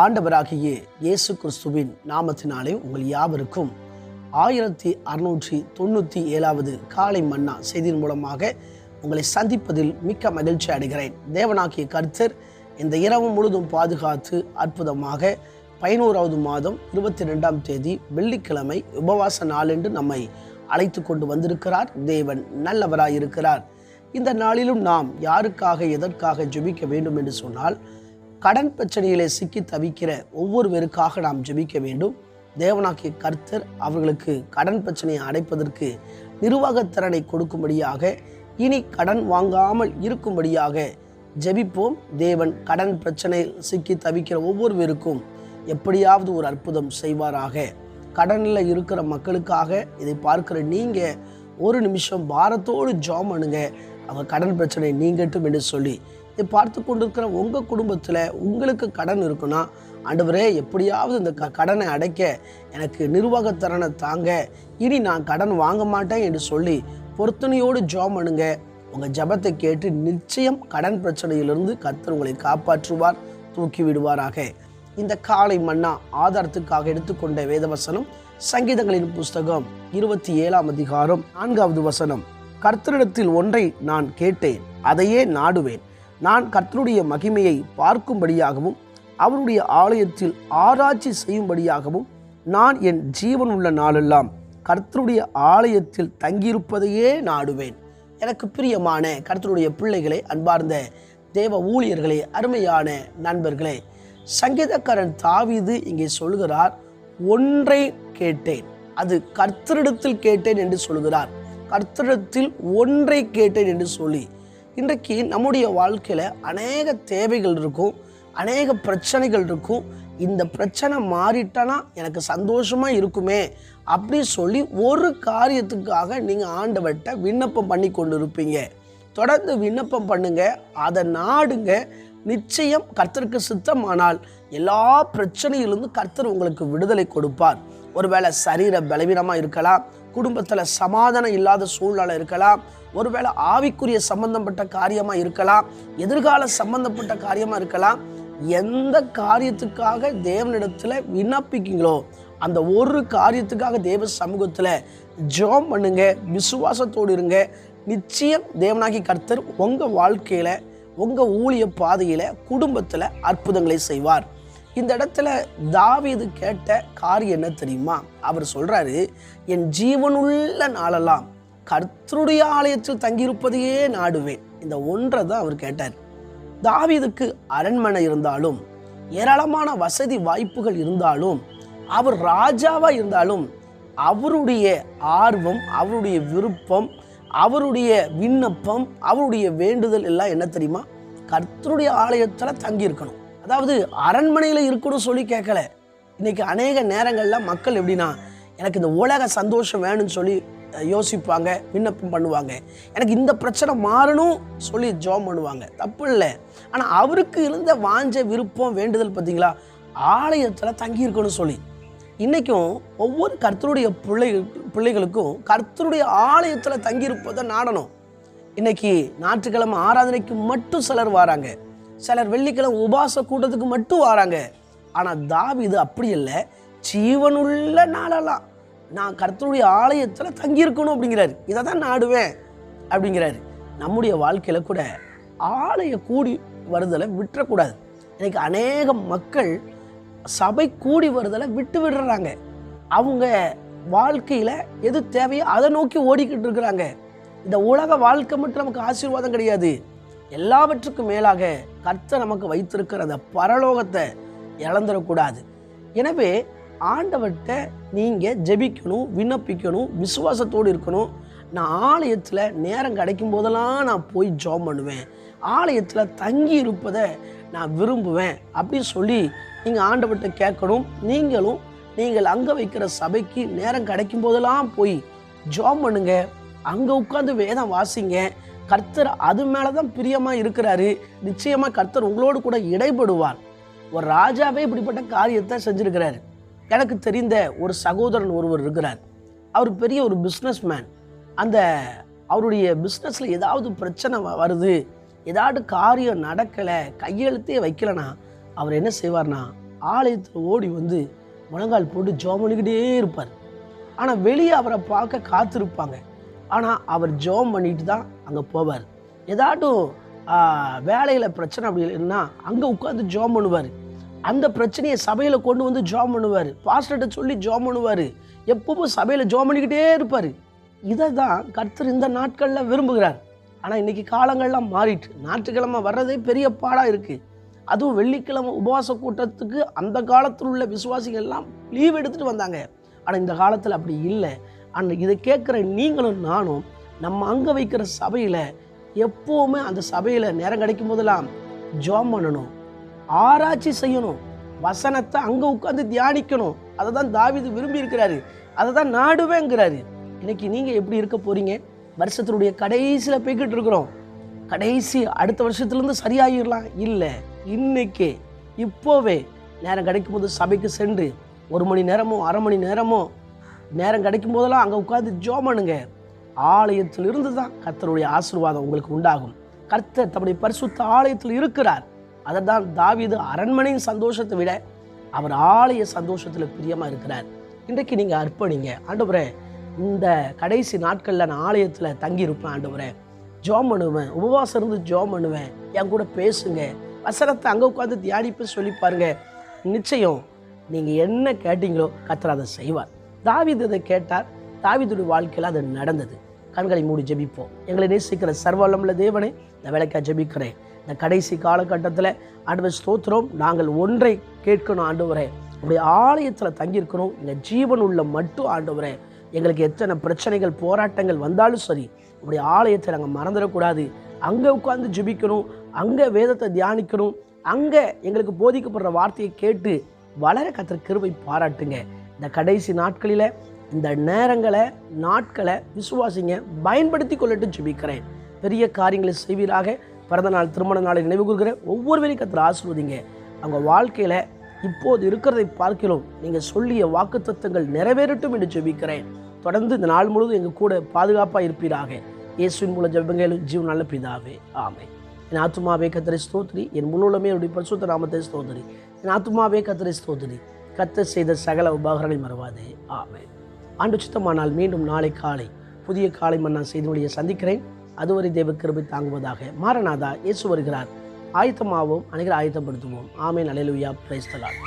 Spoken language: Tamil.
ஆண்டவராகிய இயேசு கிறிஸ்துவின் நாமத்தினாலே உங்கள் யாவருக்கும் ஆயிரத்தி அறுநூற்றி தொண்ணூற்றி ஏழாவது காலை மன்னா செய்தியின் மூலமாக உங்களை சந்திப்பதில் மிக்க மகிழ்ச்சி அடைகிறேன். தேவனாகிய கர்த்தர் இந்த இரவு முழுதும் பாதுகாத்து அற்புதமாக பதினோராவது மாதம் இருபத்தி ரெண்டாம் தேதி வெள்ளிக்கிழமை உபவாச நாளென்று நம்மை அழைத்து கொண்டு வந்திருக்கிறார். தேவன் நல்லவராயிருக்கிறார். இந்த நாளிலும் நாம் யாருக்காக எதற்காக ஜெபிக்க வேண்டும் என்று சொன்னால் கடன் பிரச்சனையிலே சிக்கி தவிக்கிற ஒவ்வொருவருக்காக நாம் ஜெபிக்க வேண்டும். தேவனாக்கிய கர்த்தர் அவர்களுக்கு கடன் பிரச்சனையை அடைப்பதற்கு நிர்வாகத் திறனை கொடுக்கும்படியாக இனி கடன் வாங்காமல் இருக்கும்படியாக ஜெபிப்போம். தேவன் கடன் பிரச்சனை சிக்கி தவிக்கிற ஒவ்வொருவருக்கும் எப்படியாவது ஒரு அற்புதம் செய்வாராக. கடனில் இருக்கிற மக்களுக்காக இதை பார்க்கிற நீங்கள் ஒரு நிமிஷம் பாரத்தோடு ஜாம் பண்ணுங்க. அவங்க கடன் பிரச்சனை நீங்கட்டும் என்று சொல்லி பார்த்து கொண்டிருக்கிற உங்கள் குடும்பத்தில் உங்களுக்கு கடன் இருக்குன்னா ஆண்டவரே எப்படியாவது இந்த க கடனை அடைக்க எனக்கு நிர்வாகத்திறனை தாங்க. இனி நான் கடன் வாங்க மாட்டேன் என்று சொல்லி பொருத்தனையோடு ஜாம் பண்ணுங்க. உங்கள் ஜெபத்தை கேட்டு நிச்சயம் கடன் பிரச்சனையிலிருந்து கத்தர் உங்களை காப்பாற்றுவார் தூக்கி விடுவாராக. இந்த காலை மன்னா ஆதாரத்துக்காக எடுத்துக்கொண்ட வேதவசனம் சங்கீதங்களின் புஸ்தகம் இருபத்தி ஏழாம் அதிகாரம் நான்காவது வசனம். கர்த்தரிடத்தில் ஒன்றை நான் கேட்டேன் அதையே நாடுவேன். நான் கர்த்தருடைய மகிமையை பார்க்கும்படியாகவும் அவருடைய ஆலயத்தில் ஆராய்ச்சி செய்யும்படியாகவும் நான் என் ஜீவன் உள்ள நாளெல்லாம் கர்த்தருடைய ஆலயத்தில் தங்கியிருப்பதையே நாடுவேன். எனக்கு பிரியமான கர்த்தருடைய பிள்ளைகளை அன்பார்ந்த தேவ ஊழியர்களே அருமையான நண்பர்களே சங்கீதக்காரன் தாவிது இங்கே சொல்கிறார் ஒன்றை கேட்டேன். அது கர்த்தரிடத்தில் கேட்டேன் என்று சொல்கிறார் கர்த்தரிடத்தில் ஒன்றை கேட்டேன் என்று சொல்லி இன்றைக்கு நம்முடைய வாழ்க்கையில் அநேக தேவைகள் இருக்கும் அநேக பிரச்சனைகள் இருக்கும். இந்த பிரச்சனை மாறிட்டனா எனக்கு சந்தோஷமாக இருக்குமே அப்படின்னு சொல்லி ஒரு காரியத்துக்காக நீங்கள் ஆண்டவர்கிட்ட விண்ணப்பம் பண்ணி கொண்டு இருப்பீங்க தொடர்ந்து விண்ணப்பம் பண்ணுங்க அதை நாடுங்க. நிச்சயம் கர்த்தருக்கு சித்தமானால் எல்லா பிரச்சனையிலிருந்து கர்த்தர் உங்களுக்கு விடுதலை கொடுப்பார். ஒருவேளை சரீர பலவீனமாக இருக்கலாம் குடும்பத்தில் சமாதானம் இல்லாத சூழ்நிலை இருக்கலாம். ஒருவேளை ஆவிக்குரிய சம்பந்தப்பட்ட காரியமாக இருக்கலாம். எதிர்கால சம்பந்தப்பட்ட காரியமாக இருக்கலாம். எந்த காரியத்துக்காக தேவனிடத்தில் விண்ணப்பிக்கீங்களோ அந்த ஒரு காரியத்துக்காக தேவ சமூகத்தில் ஜோம் பண்ணுங்க விசுவாசத்தோடு இருங்க. நிச்சயம் தேவனாகி கர்த்தர் உங்கள் வாழ்க்கையில் உங்கள் ஊழிய பாதையில் குடும்பத்தில் அற்புதங்களை செய்வார். இந்த இடத்துல தாவீது கேட்ட காரியம் என்ன தெரியுமா? அவர் சொல்றாரு என் ஜீவனுள்ள நாளெல்லாம் கர்த்தருடைய ஆலயத்தில் தங்கியிருப்பதையே நாடுவேன். இந்த ஒன்றை தான் அவர் கேட்டார். தாவீதுக்கு அரண்மனை இருந்தாலும் ஏராளமான வசதி வாய்ப்புகள் இருந்தாலும் அவர் ராஜாவாக இருந்தாலும் அவருடைய ஆர்வம் அவருடைய விருப்பம் அவருடைய விண்ணப்பம் அவருடைய வேண்டுதல் எல்லாம் என்ன தெரியுமா? கர்த்தருடைய ஆலயத்தில் தங்கியிருக்கணும். அதாவது அரண்மனையில் இருக்கணும் சொல்லி கேட்கல. இன்றைக்கி அநேக நேரங்களில் மக்கள் எப்படின்னா எனக்கு இந்த உலக சந்தோஷம் வேணும்னு சொல்லி யோசிப்பாங்க விண்ணப்பம் பண்ணுவாங்க. எனக்கு இந்த பிரச்சனை மாறணும் சொல்லி ஜோம் பண்ணுவாங்க. தப்பு இல்லை. ஆனால் அவருக்கு இருந்த வாஞ்ச விருப்பம் வேண்டுதல் பார்த்தீங்களா ஆலயத்தில் தங்கியிருக்கணும் சொல்லி. இன்றைக்கும் ஒவ்வொரு கர்த்தருடைய பிள்ளை பிள்ளைகளுக்கும் கர்த்தருடைய ஆலயத்தில் தங்கியிருப்பதை நாடணும். இன்றைக்கி ஞாயிற்றுக்கிழமை ஆராதனைக்கு மட்டும் சிலர் வராங்க. சிலர் வெள்ளிக்கிழமை உபாச கூட்டத்துக்கு மட்டும் வராங்க. ஆனால் தாவீது அப்படி இல்லை ஜீவனுள்ள நாளெல்லாம் நான் கர்த்தருடைய ஆலயத்தில் தங்கியிருக்கணும் அப்படிங்கிறாரு. இதை தான் நாடுவேன் அப்படிங்கிறாரு. நம்முடைய வாழ்க்கையில் கூட ஆலய கூடி வருதலை விட்டுறக்கூடாது. இன்னைக்கு அநேக மக்கள் சபை கூடி வருதலை விட்டு விடுறாங்க. அவங்க வாழ்க்கையில் எது தேவையோ அதை நோக்கி ஓடிக்கிட்டு இருக்கிறாங்க. இந்த உலக வாழ்க்கை மட்டும் நமக்கு ஆசீர்வாதம் கிடையாது. எல்லாவற்றுக்கும் மேலாக கர்த்த நமக்கு வைத்திருக்கிற அந்த பரலோகத்தை இழந்துடக்கூடாது. எனவே ஆண்டவர்கிட்ட நீங்கள் ஜெபிக்கணும் விண்ணப்பிக்கணும் விசுவாசத்தோடு இருக்கணும். நான் ஆலயத்தில் நேரம் கிடைக்கும் போதெல்லாம் நான் போய் ஜாப் பண்ணுவேன். ஆலயத்தில் தங்கி இருப்பதை நான் விரும்புவேன் அப்படின்னு சொல்லி நீங்கள் ஆண்டவர்கிட்ட கேட்கணும். நீங்களும் நீங்கள் அங்கே வைக்கிற சபைக்கு நேரம் கிடைக்கும் போதெல்லாம் போய் ஜாப் பண்ணுங்க. அங்கே உட்காந்து வேதம் வாசிங்க. கர்த்தர் அது மேலே தான் பிரியமாக இருக்கிறாரு. நிச்சயமாக கர்த்தர் உங்களோடு கூட இடைபடுவார். ஒரு ராஜாவே இப்படிப்பட்ட காரியத்தை செஞ்சுருக்கிறாரு. எனக்கு தெரிந்த ஒரு சகோதரன் ஒருவர் இருக்கிறார். அவர் பெரிய ஒரு பிஸ்னஸ் மேன் அந்த அவருடைய பிஸ்னஸில் ஏதாவது பிரச்சனை வருது ஏதாவது காரியம் நடக்கலை கையெழுத்தே வைக்கலைன்னா அவர் என்ன செய்வார்னா ஆலயத்தில் ஓடி வந்து முழங்கால் போட்டு ஜோம் பண்ணிக்கிட்டே இருப்பார். ஆனால் வெளியே அவரை பார்க்க காத்திருப்பாங்க. ஆனால் அவர் ஜோம் பண்ணிட்டு தான் அங்கே போவார். ஏதாட்டும் வேலையில் பிரச்சனை அப்படி இல்லைன்னா அங்கே உட்காந்து ஜோம் பண்ணுவார். அந்த பிரச்சனையை சபையில் கொண்டு வந்து ஜோம் பண்ணுவார். பாஸ்டர்கிட்ட சொல்லி ஜோம் பண்ணுவார். எப்பவும் சபையில் ஜோம் பண்ணிக்கிட்டே இருப்பார். இதை தான் கர்த்தர் இந்த நாட்களில் விரும்புகிறார். ஆனால் இன்றைக்கி காலங்கள்லாம் மாறிட்டு ஞாயிற்றுக்கிழமை வர்றதே பெரிய பாடாக இருக்குது அதுவும் வெள்ளிக்கிழமை உபவாச கூட்டத்துக்கு அந்த காலத்தில் உள்ள விசுவாசிகள் எல்லாம் லீவ் எடுத்துகிட்டு வந்தாங்க. ஆனால் இந்த காலத்தில் அப்படி இல்லை. அந்த இதை கேட்குற நீங்களும் நானும் நம்ம அங்கே வைக்கிற சபையில் எப்போவுமே அந்த சபையில் நேரம் கிடைக்கும் போதெல்லாம் ஜோம் பண்ணணும் ஆராய்ச்சி செய்யணும் வசனத்தை அங்கே உட்காந்து தியானிக்கணும். அதை தான் தாவிது விரும்பி இருக்கிறாரு. அதை தான் நாடுவேங்கிறாரு. இன்னைக்கு நீங்கள் எப்படி இருக்க போகிறீங்க வருஷத்தினுடைய கடைசியில் போய்கிட்டு இருக்கிறோம். கடைசி அடுத்த வருஷத்துலேருந்து சரியாகிடலாம் இல்லை. இன்னைக்கு இப்போவே நேரம் கிடைக்கும் போது சபைக்கு சென்று ஒரு மணி நேரமோ அரை மணி நேரமோ நேரம் கிடைக்கும் போதெல்லாம் அங்கே உட்காந்து ஜோம் பண்ணுங்க. ஆலயத்தில் இருந்து தான் கர்த்தருடைய ஆசீர்வாதம் உங்களுக்கு உண்டாகும். கர்த்தர் தம்முடைய பரிசுத்த ஆலயத்தில் இருக்கிறார். அதை தான் தாவிது அரண்மனையின் சந்தோஷத்தை விட அவர் ஆலய சந்தோஷத்தில் பிரியமாக இருக்கிறார். இன்றைக்கு நீங்கள் அர்ப்பணிங்க. ஆண்டவரே இந்த கடைசி நாட்களில் நான் ஆலயத்தில் தங்கியிருப்பேன் ஆண்டவரே. ஜோம் பண்ணுவேன். உபவாசம் இருந்து ஜோம் பண்ணுவேன். என் கூட பேசுங்க. வசனத்தை அங்கே உட்காந்து தியானிப்பு சொல்லி பாருங்க. நிச்சயம் நீங்கள் என்ன கேட்டீங்களோ கர்த்தர் அதை செய்வார். தாவீது அதை கேட்டார். தாவீதுடைய வாழ்க்கையில் அது நடந்தது. கண்களை மூடி ஜெபிப்போம். எங்களை நேசிக்கிற சர்வல்லமுள்ள தேவனை இந்த வேலைக்காக ஜெபிக்கிறேன். இந்த கடைசி காலகட்டத்தில் ஆண்டவர் ஸ்தோத்திரம். நாங்கள் ஒன்றை கேட்கணும் ஆண்டவரே. உடைய ஆலயத்தில் தங்கியிருக்கிறோம். எங்கள் ஜீவன் உள்ள மட்டும் ஆண்டவரே. எங்களுக்கு எத்தனை பிரச்சனைகள் போராட்டங்கள் வந்தாலும் சரி உடைய ஆலயத்தை நாங்கள் மறந்துடக்கூடாது. அங்கே உட்காந்து ஜெபிக்கணும். அங்கே வேதத்தை தியானிக்கணும். அங்கே எங்களுக்கு போதிக்கப்படுற வார்த்தையை கேட்டு வளர கத்திர கிருவை பாராட்டுங்க. இந்த கடைசி நாட்களில் இந்த நேரங்களை நாட்களை விசுவாசிங்க பயன்படுத்தி கொள்ளட்டும் ஜெபிக்கிறேன். பெரிய காரியங்களை செய்வீராக. பிறந்த நாள் திருமண நாளை நினைவு கூறுகிற ஒவ்வொரு வேலையும் கத்திர ஆசிர்வதிங்க. அவங்க வாழ்க்கையில் இப்போது இருக்கிறதை பார்க்கிறோம். நீங்கள் சொல்லிய வாக்குத்தத்தங்கள் நிறைவேறட்டும் என்று ஜெபிக்கிறேன். தொடர்ந்து இந்த நாள் முழுவதும் எங்கள் கூட பாதுகாப்பாக இருப்பீராக. இயேசுவின் மூலம் ஜெபங்களும் ஜீவன் நல்ல பிதாவே. ஆமை என் ஆத்துமாவே கத்திரை ஸ்தோத்ரி என் முன்னுள்ளமே என்னுடைய பரிசுத்த நாமத்தை ஸ்தோத்ரி என் ஆத்துமாவே கத்திரை ஸ்தோத்ரி கத்த செய்த சகல உபகாரங்களை மறவாது. ஆமே ஆண்டு சுத்தமானால் மீண்டும் நாளை காலை புதிய காலை மன்னா செய்தியுடைய சந்திக்கிறேன். அதுவரை தேவ கிருபை தாங்குவதாக மாரநாதா இயேசு வருகிறார். ஆயத்தமாகவும் அனைவரும் ஆயத்தப்படுத்துவோம். ஆமே நலலுயா பிரைஸ்தலால்